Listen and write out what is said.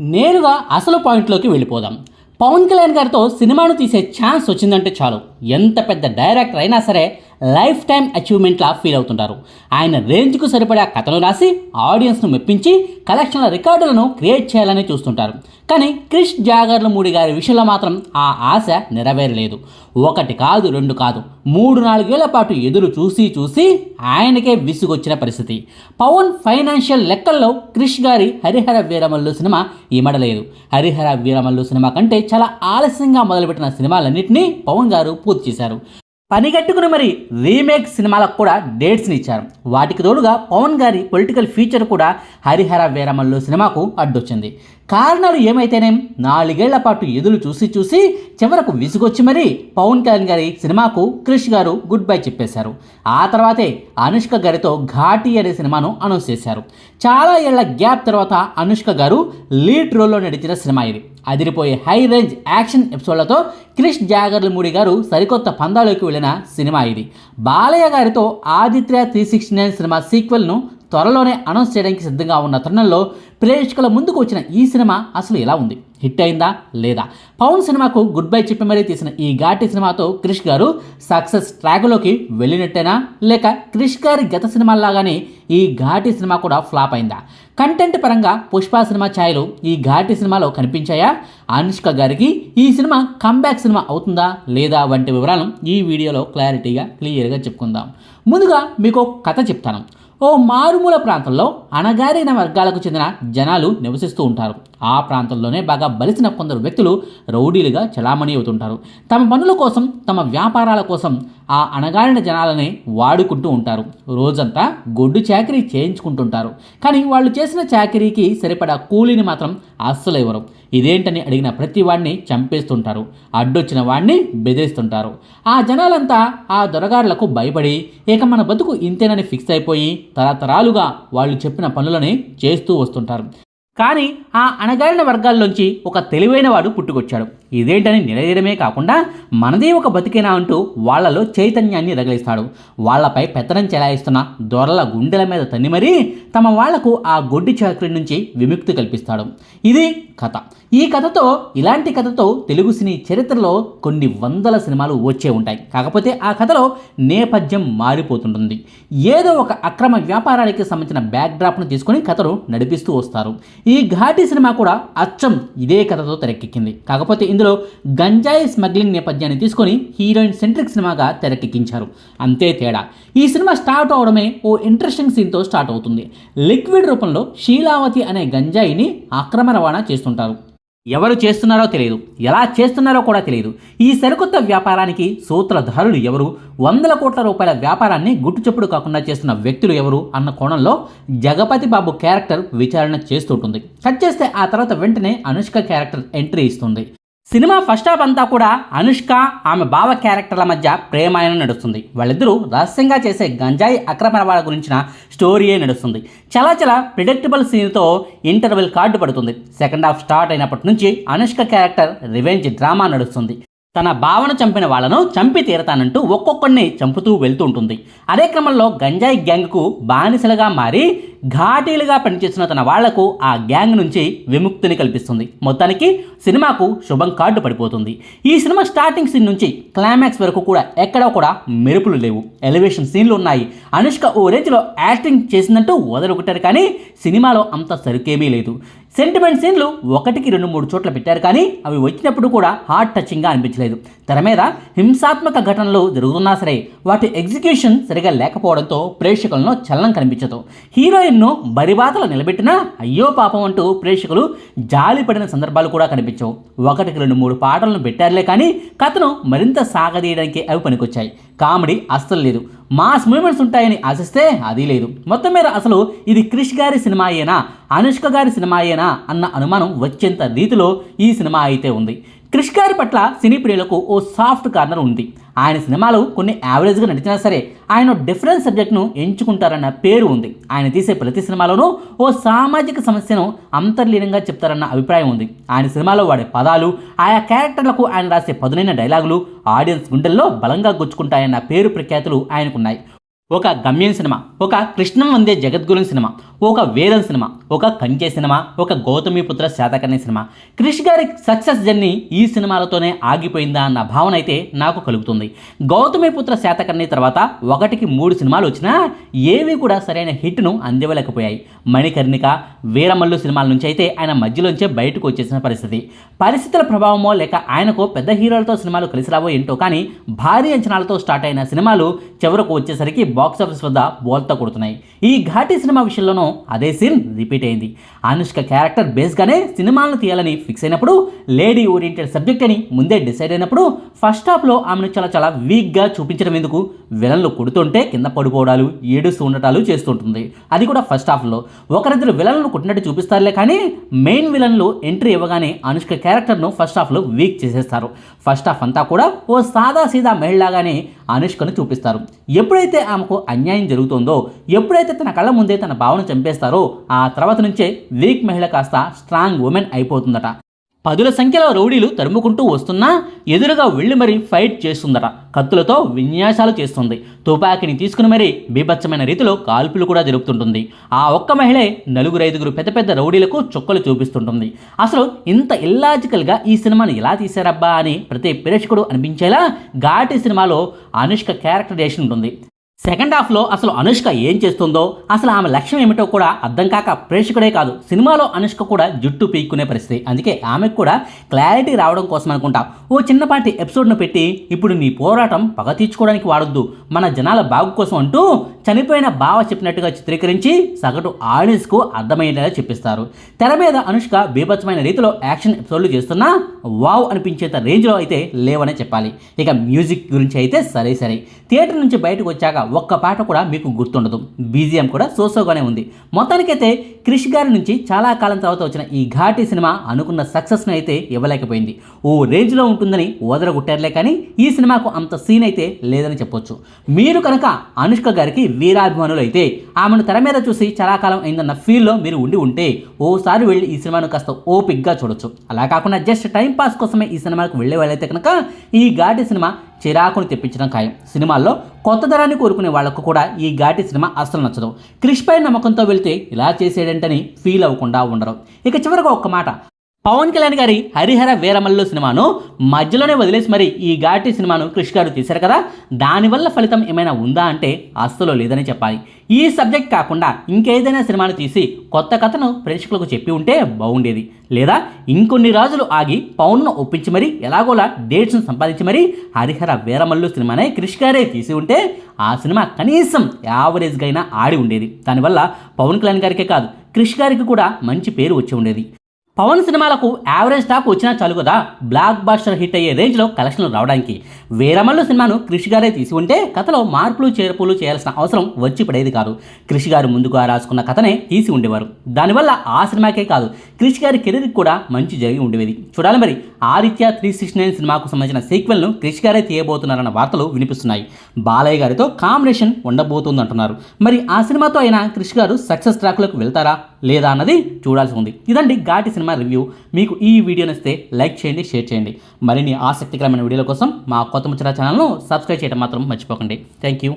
నేరుగా అసలు పాయింట్లోకి వెళ్ళిపోదాం. పవన్ కళ్యాణ్ గారితో సినిమాను తీసే ఛాన్స్ వచ్చిందంటే చాలు. ఎంత పెద్ద డైరెక్టర్ అయినా సరే లైఫ్ టైం అచీవ్మెంట్లా ఫీల్ అవుతుంటారు. ఆయన రేంజ్కు సరిపడా కథను రాసి ఆడియన్స్ను మెప్పించి కలెక్షన్ల రికార్డులను క్రియేట్ చేయాలని చూస్తుంటారు. కానీ క్రిష్ జాగర్లమూడి గారి విషయంలో మాత్రం ఆ ఆశ నెరవేరలేదు. ఒకటి కాదు రెండు కాదు మూడు నాలుగేళ్ళ పాటు ఎదురు చూసి చూసి ఆయనకే విసుగొచ్చిన పరిస్థితి. పవన్ ఫైనాన్షియల్ లెక్కల్లో క్రిష్ గారి హరిహర వీరమల్లు సినిమా ఇమడలేదు హరిహర వీరమల్లు సినిమా కంటే చాలా ఆలస్యంగా మొదలుపెట్టిన సినిమాలన్నింటినీ పవన్ గారు పూర్తి చేశారు. పనిగట్టుకుని మరి రీమేక్ సినిమాలకు కూడా డేట్స్ని ఇచ్చారు. వాటికి తోడుగా పవన్ గారి పొలిటికల్ ఫీచర్ కూడా హరిహర వీరమల్లు సినిమాకు అడ్డొచ్చింది. కారణాలు ఏమైతేనేం నాలుగేళ్ళ పాటు ఎదురు చూసి చూసి చివరకు విసుగొచ్చి మరీ పవన్ కళ్యాణ్ గారి సినిమాకు క్రిష్ గారు గుడ్ బై చెప్పేశారు. ఆ తర్వాతే అనుష్క గారితో ఘాటి అనే సినిమాను అనౌన్స్ చేశారు. చాలా ఏళ్ళ గ్యాప్ తర్వాత అనుష్క గారు లీడ్ రోల్లో నడిచిన సినిమా ఇది. అదిరిపోయే హై రేంజ్ యాక్షన్ ఎపిసోడ్లతో క్రిష్ జాగర్లమూడి గారు సరికొత్త పందాలోకి వెళ్ళిన సినిమా ఇది. బాలయ్య గారితో Aditya three sixty nine cinema సీక్వెల్ను త్వరలోనే అనౌన్స్ చేయడానికి సిద్ధంగా ఉన్న తరుణంలో ప్రేక్షకుల ముందుకు వచ్చిన ఈ సినిమా అసలు ఎలా ఉంది? హిట్ అయిందా లేదా? పవన్ సినిమాకు గుడ్ బై చెప్పి మరీ తీసిన ఈ ఘాటి సినిమాతో క్రిష్ గారు సక్సెస్ ట్రాక్లోకి వెళ్ళినట్టేనా? లేక క్రిష్ గారి గత సినిమాల్లాగానే ఈ ఘాటి సినిమా కూడా ఫ్లాప్ అయిందా? కంటెంట్ పరంగా పుష్ప సినిమా ఛాయలు ఈ ఘాటి సినిమాలో కనిపించాయా? అనుష్క గారికి ఈ సినిమా కంబ్యాక్ సినిమా అవుతుందా లేదా వంటి వివరాలను ఈ వీడియోలో క్లారిటీగా క్లియర్గా చెప్పుకుందాం. ముందుగా మీకు ఒక కథ చెప్తాను. ఓ మారుమూల ప్రాంతంలో అణగారిన వర్గాలకు చెందిన జనాలు నివసిస్తూ ఉంటారు. ఆ ప్రాంతంలోనే బాగా బలిసిన కొందరు వ్యక్తులు రౌడీలుగా చలామణి అవుతుంటారు. తమ పనుల కోసం తమ వ్యాపారాల కోసం ఆ అణగారిన జనాలని వాడుకుంటూ ఉంటారు. రోజంతా గొడ్డు చాకరీ చేయించుకుంటుంటారు. కానీ వాళ్ళు చేసిన చాకరీకి సరిపడా కూలీని మాత్రం అస్సలు ఇవ్వరు. ఇదేంటని అడిగిన ప్రతి వాడిని చంపేస్తుంటారు. అడ్డొచ్చిన వాడిని బెదిరిస్తుంటారు. ఆ జనాలంతా ఆ దొరగారులకు భయపడి ఇక మన బతుకు ఇంతేనని ఫిక్స్ అయిపోయి తరతరాలుగా వాళ్ళు చెప్పిన పనులని చేస్తూ వస్తుంటారు. కానీ ఆ అణగారిన వర్గాల్లోంచి ఒక తెలివైన వాడు పుట్టుకొచ్చాడు. ఇదేంటని నిలదీయడమే కాకుండా మనదే ఒక బతికేనా అంటూ వాళ్ళలో చైతన్యాన్ని రగిలిస్తాడు వాళ్ళపై పెత్తనం చెలాయిస్తున్న దొరల గుండెల మీద తన్ని మరీ తమ వాళ్ళకు ఆ గొడ్డి చాకరి నుంచి విముక్తి కల్పిస్తాడు. ఇది కథ. ఈ కథతో ఇలాంటి కథతో తెలుగు సినీ చరిత్రలో కొన్ని వందల సినిమాలు వచ్చే ఉంటాయి. కాకపోతే ఆ కథలో నేపథ్యం మారిపోతుంటుంది. ఏదో ఒక అక్రమ వ్యాపారానికి సంబంధించిన బ్యాక్డ్రాప్ను తీసుకొని కథను నడిపిస్తూ వస్తారు. ఈ ఘాటి సినిమా కూడా అచ్చం ఇదే కథతో తెరకెక్కింది. కాకపోతే ఇందులో గంజాయి స్మగ్లింగ్ నేపథ్యాన్ని తీసుకొని హీరోయిన్ సెంట్రిక్ సినిమాగా తెరకెక్కించారు. అంతే తేడా. ఈ సినిమా స్టార్ట్ అవడమే ఓ ఇంట్రెస్టింగ్ సీన్తో స్టార్ట్ అవుతుంది. లిక్విడ్ రూపంలో శీలావతి అనే గంజాయిని అక్రమ రవాణా చేస్తుంటారు. ఎవరు చేస్తున్నారో తెలియదు. ఎలా చేస్తున్నారో కూడా తెలియదు. ఈ సరికొత్త వ్యాపారానికి సూత్రధారులు ఎవరు? వందల కోట్ల రూపాయల వ్యాపారాన్ని గుట్టుచప్పుడు కాకుండా చేస్తున్న వ్యక్తులు ఎవరు అన్న కోణంలో జగపతి బాబు క్యారెక్టర్ విచారణ చేస్తుంటుంది కట్ చేస్తే ఆ తర్వాత వెంటనే అనుష్క క్యారెక్టర్ ఎంట్రీ ఇస్తుంది. సినిమా ఫస్ట్ హాఫ్ అంతా కూడా అనుష్క ఆమె బావ క్యారెక్టర్ల మధ్య ప్రేమాయణం నడుస్తుంది. వాళ్ళిద్దరూ రహస్యంగా చేసే గంజాయి అక్రమ రవాణా గురించిన స్టోరీయే నడుస్తుంది. చాలా చాలా ప్రిడిక్టబుల్ సీన్తో ఇంటర్వెల్ కార్డు పడుతుంది. సెకండ్ హాఫ్ స్టార్ట్ అయినప్పటి నుంచి అనుష్క క్యారెక్టర్ రివెంజ్ డ్రామా నడుస్తుంది. తన భావన చంపిన వాళ్ళను చంపి తీరతానంటూ ఒక్కొక్కడిని చంపుతూ వెళ్తూ ఉంటుంది. అదే క్రమంలో గంజాయి గ్యాంగ్కు బానిసలుగా మారి ఘాటీలుగా పనిచేస్తున్న తన వాళ్ళకు ఆ గ్యాంగ్ నుంచి విముక్తిని కల్పిస్తుంది. మొత్తానికి సినిమాకు శుభం కార్డు పడిపోతుంది. ఈ సినిమా స్టార్టింగ్ సీన్ నుంచి క్లైమాక్స్ వరకు కూడా ఎక్కడా కూడా మెరుపులు లేవు. ఎలివేషన్ సీన్లు ఉన్నాయి. అనుష్క ఓ రేంజ్లో యాక్టింగ్ చేసిందంటూ వదలొకటారు కానీ సినిమాలో అంత సరుకేమీ లేదు. సెంటిమెంట్ సీన్లు ఒకటికి రెండు మూడు చోట్ల పెట్టారు కానీ అవి వచ్చినప్పుడు కూడా హార్ట్ టచింగ్గా అనిపించలేదు. తెర మీద హింసాత్మక ఘటనలు జరుగుతున్నా సరే వాటి ఎగ్జిక్యూషన్ సరిగా లేకపోవడంతో ప్రేక్షకులను చలనం కనిపించదు. హీరోయిన్ను బరిబాతలు నిలబెట్టినా అయ్యో పాపం అంటూ ప్రేక్షకులు జాలిపడిన సందర్భాలు కూడా కనిపించవు. ఒకటికి రెండు మూడు పాటలను పెట్టారులే కానీ కథను మరింత సాగదీయడానికి అవి పనికొచ్చాయి. కామెడీ అస్సలు లేదు. మాస్ మూమెంట్స్ ఉంటాయని ఆశిస్తే అది లేదు. మొత్తం మీద అసలు ఇది క్రిష్ గారి సినిమాయేనా? అనుష్క గారి సినిమాయేనా? అన్న అనుమానం వచ్చేంత రీతిలో ఈ సినిమా అయితే ఉంది. క్రిష్ గారి పట్ల సినీ ప్రియులకు ఓ సాఫ్ట్ కార్నర్ ఉంది. ఆయన సినిమాలు కొన్ని యావరేజ్గా నడిచినా సరే ఆయన డిఫరెంట్ సబ్జెక్ట్ను ఎంచుకుంటారన్న పేరు ఉంది. ఆయన తీసే ప్రతి సినిమాలోనూ ఓ సామాజిక సమస్యను అంతర్లీనంగా చెప్తారన్న అభిప్రాయం ఉంది. ఆయన సినిమాలో వాడే పదాలు ఆయా క్యారెక్టర్లకు ఆయన రాసే పదునైన డైలాగులు ఆడియన్స్ గుండెల్లో బలంగా గుచ్చుకుంటాయన్న పేరు ప్రఖ్యాతులు ఆయనకున్నాయి. ఒక గమ్యం సినిమా ఒక కృష్ణం వందే జగద్గురు సినిమా ఒక వేదం సినిమా ఒక కంచె సినిమా ఒక గౌతమిపుత్ర శాతకర్ణి సినిమా. క్రిష్ గారి సక్సెస్ జర్నీ ఈ సినిమాలతోనే ఆగిపోయిందా అన్న భావన అయితే నాకు కలుగుతుంది. గౌతమిపుత్ర శాతకర్ణి తర్వాత ఒకటికి మూడు సినిమాలు వచ్చినా ఏవి కూడా సరైన హిట్ను అందివ్వలేకపోయాయి. మణికర్ణిక వీరమల్లు సినిమాల నుంచి అయితే ఆయన మధ్యలోంచే బయటకు వచ్చేసిన పరిస్థితి. పరిస్థితుల ప్రభావమో లేక ఆయనకు పెద్ద హీరోలతో సినిమాలు కలిసి రావో ఏంటో కానీ భారీ అంచనాలతో స్టార్ట్ అయిన సినిమాలు చివరకు వచ్చేసరికి బాక్సాఫీస్ వద్ద బోల్తా కొడుతున్నాయి. ఈ ఘాటి సినిమా విషయంలోనూ అదే సీన్ రిపీట్ అయింది. అనుష్క క్యారెక్టర్ బేస్గానే సినిమాలను తీయాలని ఫిక్స్ అయినప్పుడు లేడీ ఓరియంటెడ్ సబ్జెక్ట్ అని ముందే డిసైడ్ అయినప్పుడు ఫస్ట్ హాఫ్లో ఆమెను చాలా చాలా వీక్గా చూపించడం ఎందుకు? విలన్లు కొడుతుంటే కింద పడిపోవడాలు ఏడుస్తూ ఉండటాలు చేస్తుంటుంది. అది కూడా ఫస్ట్ హాఫ్లో. ఒకరిద్దరు విలన్లను కొట్టినట్టు చూపిస్తారులే కానీ మెయిన్ విలన్లు ఎంట్రీ ఇవ్వగానే అనుష్క క్యారెక్టర్ను ఫస్ట్ హాఫ్లో వీక్ చేసేస్తారు. ఫస్ట్ హాఫ్ అంతా కూడా ఓ సాదా సీదా మహిళలాగానే అనుష్కను చూపిస్తారు. ఎప్పుడైతే ఆమె తనకు అన్యాయం జరుగుతుందో ఎప్పుడైతే తన కళ్ళ ముందే తన భావన చంపేస్తారో ఆ తర్వాత నుంచే వీక్ మహిళ కాస్త స్ట్రాంగ్ ఉమెన్ అయిపోతుందట. పదుల సంఖ్యలో రౌడీలు తరుముకుంటూ వస్తున్నా ఎదురుగా వెళ్ళి మరీ ఫైట్ చేస్తుందట. కత్తులతో విన్యాసాలు చేస్తుంది. తుపాకీని తీసుకుని మరీ బీభత్సమైన రీతిలో కాల్పులు కూడా జరుపుతుంటుంది. ఆ ఒక్క మహిళే నలుగురు ఐదుగురు పెద్ద పెద్ద రౌడీలకు చుక్కలు చూపిస్తుంటుంది. అసలు ఇంత ఇల్లాజికల్గా ఈ సినిమాని ఎలా తీశారబ్బా అని ప్రతి ప్రేక్షకుడు అనిపించేలా ఘాటి సినిమాలో అనుష్క క్యారెక్టరైజేషన్ ఉంటుంది. సెకండ్ హాఫ్లో అసలు అనుష్క ఏం చేస్తుందో అసలు ఆమె లక్ష్యం ఏమిటో కూడా అర్థం కాక ప్రేక్షకుడే కాదు సినిమాలో అనుష్క కూడా జుట్టు పీక్కునే పరిస్థితి. అందుకే ఆమెకు కూడా క్లారిటీ రావడం కోసం అనుకుంటా. ఓ చిన్నపాటి ఎపిసోడ్ను పెట్టి ఇప్పుడు నీ పోరాటం పగ తీర్చుకోవడానికి వాడొద్దు. మన జనాల బాగు కోసం అంటూ చనిపోయిన బావ చెప్పినట్టుగా చిత్రీకరించి సగటు ఆడియన్స్కు అర్థమయ్యేలా చెప్పిస్తారు. తెర మీద అనుష్క బీభత్సమైన రీతిలో యాక్షన్ ఎపిసోడ్లు చేస్తున్నా వావ్ అనిపించేంత రేంజ్లో అయితే లేవనే చెప్పాలి. ఇక మ్యూజిక్ గురించి అయితే సరే సరే. థియేటర్ నుంచి బయటకు వచ్చాక ఒక్క పాట కూడా మీకు గుర్తుండదు. బీజిఎం కూడా సోసోగానే ఉంది. మొత్తానికైతే క్రిష్ గారి నుంచి చాలా కాలం తర్వాత వచ్చిన ఈ ఘాటి సినిమా అనుకున్న సక్సెస్ని అయితే ఇవ్వలేకపోయింది. ఓ రేంజ్లో ఉంటుందని ఓదరగొట్టారులే కానీ ఈ సినిమాకు అంత సీన్ అయితే లేదని చెప్పొచ్చు. మీరు కనుక అనుష్క గారికి వీరాభిమానులు అయితే ఆమెను తెర మీద చూసి చాలా కాలం అయిందన్న ఫీల్లో మీరు ఉండి ఉంటే ఓసారి వెళ్ళి ఈ సినిమాను కాస్త ఓపిక్గా చూడొచ్చు. అలా కాకుండా జస్ట్ టైం పాస్ కోసమే ఈ సినిమాకు వెళ్ళే వాళ్ళైతే కనుక ఈ ఘాటి సినిమా చిరాకును తెప్పించడం ఖాయం. సినిమాల్లో కొత్త ధరాన్ని కోరుకునే వాళ్ళకు కూడా ఈ ఘాటి సినిమా అస్సలు నచ్చదు. క్రిష్ పై నమ్మకంతో వెళ్తే ఇలా చేసేడంటని ఫీల్ అవ్వకుండా ఉండరు. ఇక చివరిగా ఒక్క మాట. పవన్ కళ్యాణ్ గారి హరిహర వీరమల్లు సినిమాను మధ్యలోనే వదిలేసి మరి ఈ ఘాటి సినిమాను క్రిష్ గారు తీశారు కదా? దానివల్ల ఫలితం ఏమైనా ఉందా అంటే అస్సలు లేదని చెప్పాలి. ఈ సబ్జెక్ట్ కాకుండా ఇంకేదైనా సినిమాను తీసి కొత్త కథను ప్రేక్షకులకు చెప్పి ఉంటే బాగుండేది. లేదా ఇంకొన్ని రోజులు ఆగి పవన్ను ఒప్పించి మరీ ఎలాగోలా డేట్స్ను సంపాదించి మరీ హరిహర వీరమల్లు సినిమానే క్రిష్ గారే తీసి ఉంటే ఆ సినిమా కనీసం యావరేజ్గా అయినా ఆడి ఉండేది. దానివల్ల పవన్ కళ్యాణ్ గారికే కాదు క్రిష్ గారికి కూడా మంచి పేరు వచ్చి ఉండేది. పవన్ సినిమాలకు యావరేజ్ టాప్ వచ్చినా చాలు కదా బ్లాక్ బాస్టర్ హిట్ అయ్యే రేంజ్లో కలెక్షన్లు రావడానికి. వీరమల్లు సినిమాను కృషి గారే తీసి ఉంటే కథలో మార్పులు చేర్పులు చేయాల్సిన అవసరం వచ్చి పడేది కాదు. కృషి గారు ముందుగా రాసుకున్న కథనే తీసి ఉండేవారు. దానివల్ల ఆ సినిమాకే కాదు కృషి గారి కెరీర్కి కూడా మంచి జరిగి ఉండేది. చూడాలి మరి ఆదిత్య త్రీ సిక్స్ నైన్ సినిమాకు సంబంధించిన సీక్వెల్ను క్రిష్ గారే తీయబోతున్నారన్న వార్తలు వినిపిస్తున్నాయి. బాలయ్య గారితో కాంబినేషన్ ఉండబోతుంది అంటున్నారు మరి ఆ సినిమాతో అయినా క్రిష్ గారు సక్సెస్ ట్రాక్లోకి వెళ్తారా? లేదా అన్నది చూడాల్సి ఉంది. ఇదండి ఘాటి సినిమా రివ్యూ. మీకు ఈ వీడియో నచ్చితే లైక్ చేయండి షేర్ చేయండి. మరిన్ని ఆసక్తికరమైన వీడియోల కోసం మా కొత్త ముచ్చట ఛానల్ను సబ్స్క్రైబ్ చేయడం మాత్రం మర్చిపోకండి. Thank you.